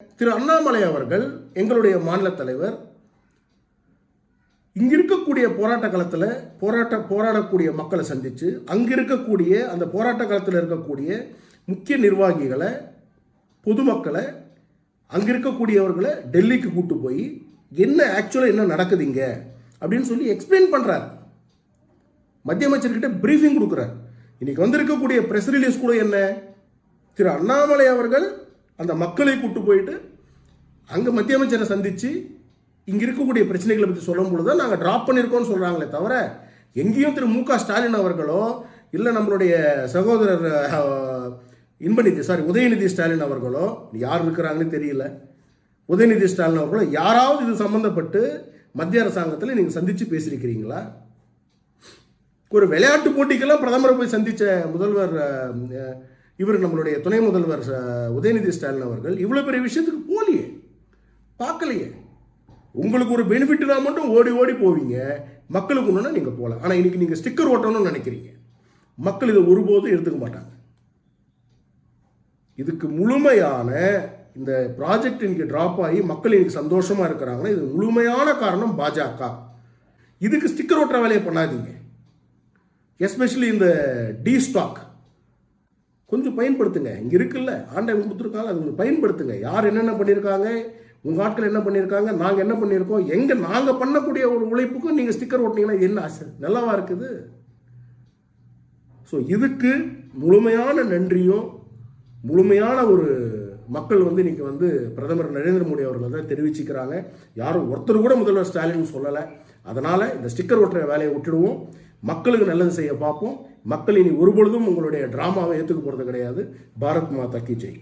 திரு அண்ணாமலை அவர்கள் எங்களுடைய மாநில தலைவர் இங்க இருக்கக்கூடிய போராட்ட காலத்தில் போராட்ட போராடக்கூடிய மக்களை சந்தித்து அங்கே இருக்கக்கூடிய அந்த போராட்ட காலத்தில் இருக்கக்கூடிய முக்கிய நிர்வாகிகளை பொதுமக்களை அங்கே இருக்கக்கூடியவர்களை டெல்லிக்கு கூட்டு போய் என்ன ஆக்சுவலாக என்ன நடக்குதுங்க அப்படின்னு சொல்லி எக்ஸ்பிளைன் பண்ணுறார் மத்திய அமைச்சர்கிட்ட பிரீஃபிங் கொடுக்குறார். இன்னைக்கு வந்திருக்கக்கூடிய ப்ரெஸ் ரிலீஸ் கூட என்ன? திரு அண்ணாமலை அவர்கள் அந்த மக்களை கூட்டு போயிட்டு அங்கே மத்திய அமைச்சரை சந்தித்து இங்கே இருக்கக்கூடிய பிரச்சனைகளை பற்றி சொல்லும் பொழுது தான் நாங்கள் ட்ராப் பண்ணியிருக்கோம்னு சொல்கிறாங்களே தவிர எங்கேயும் திரு மு க ஸ்டாலின் அவர்களோ இல்லை நம்மளுடைய சகோதரர் இன்பநிதி சாரி உதயநிதி ஸ்டாலின் அவர்களோ யார் இருக்கிறாங்கன்னு தெரியல. உதயநிதி ஸ்டாலின் அவர்களோ யாராவது இது சம்மந்தப்பட்டு மத்திய அரசாங்கத்தில் நீங்கள் சந்தித்து பேசியிருக்கிறீங்களா? ஒரு விளையாட்டு போட்டிக்கெல்லாம் பிரதமரை போய் சந்தித்த முதல்வர் இவர் நம்மளுடைய துணை முதல்வர் உதயநிதி ஸ்டாலின் அவர்கள் இவ்வளோ பெரிய விஷயத்துக்கு போலியே. பார்க்கலையே. உங்களுக்கு ஒரு பெனிஃபிட்னா மட்டும் ஓடி ஓடி போவீங்க. மக்களுக்கு ஒன்றுனா நீங்கள் போகலாம் ஆனால் இன்னைக்கு நீங்கள் ஸ்டிக்கர் ஓட்டணும்னு நினைக்கிறீங்க. மக்கள் இதை ஒருபோதும் எடுத்துக்க மாட்டாங்க. இதுக்கு முழுமையான இந்த ப்ராஜெக்ட் இன்னைக்கு ட்ராப் ஆகி மக்கள் இன்னைக்கு சந்தோஷமாக இருக்கிறாங்கன்னா இது முழுமையான காரணம் பாஜக. இதுக்கு ஸ்டிக்கர் ஓட்டுற வேலையை பண்ணாதீங்க. எஸ்பெஷலி இந்த டி ஸ்டாக் கொஞ்சம் பயன்படுத்துங்க. இங்கே இருக்குல்ல ஆண்டவன் கொடுத்துருக்காங்க அது கொஞ்சம் பயன்படுத்துங்க. யார் என்னென்ன பண்ணியிருக்காங்க உங்கள் ஆட்கள் என்ன பண்ணியிருக்காங்க நாங்கள் என்ன பண்ணியிருக்கோம் எங்கே நாங்கள் பண்ணக்கூடிய ஒரு உழைப்புக்கும் நீங்கள் ஸ்டிக்கர் ஓட்டினீங்கன்னா என்ன ஆசை? நல்லாவா இருக்குது? ஸோ இதுக்கு முழுமையான நன்றியும் முழுமையான ஒரு மக்கள் வந்து இன்னைக்கு வந்து பிரதமர் நரேந்திர மோடி அவர்கள் தான் தெரிவிச்சுக்கிறாங்க. யாரும் ஒருத்தர் கூட முதல்வர் ஸ்டாலின் சொல்லலை. அதனால் இந்த ஸ்டிக்கர் ஒட்டுற வேலையை விட்டுடுவோம். மக்களுக்கு நல்லது செய்ய பார்ப்போம். மக்கள் இனி ஒருபொழுதும் உங்களுடைய ட்ராமாவை ஏற்றுக்க போகிறது கிடையாது. பாரத் மாதா கி ஜெய்.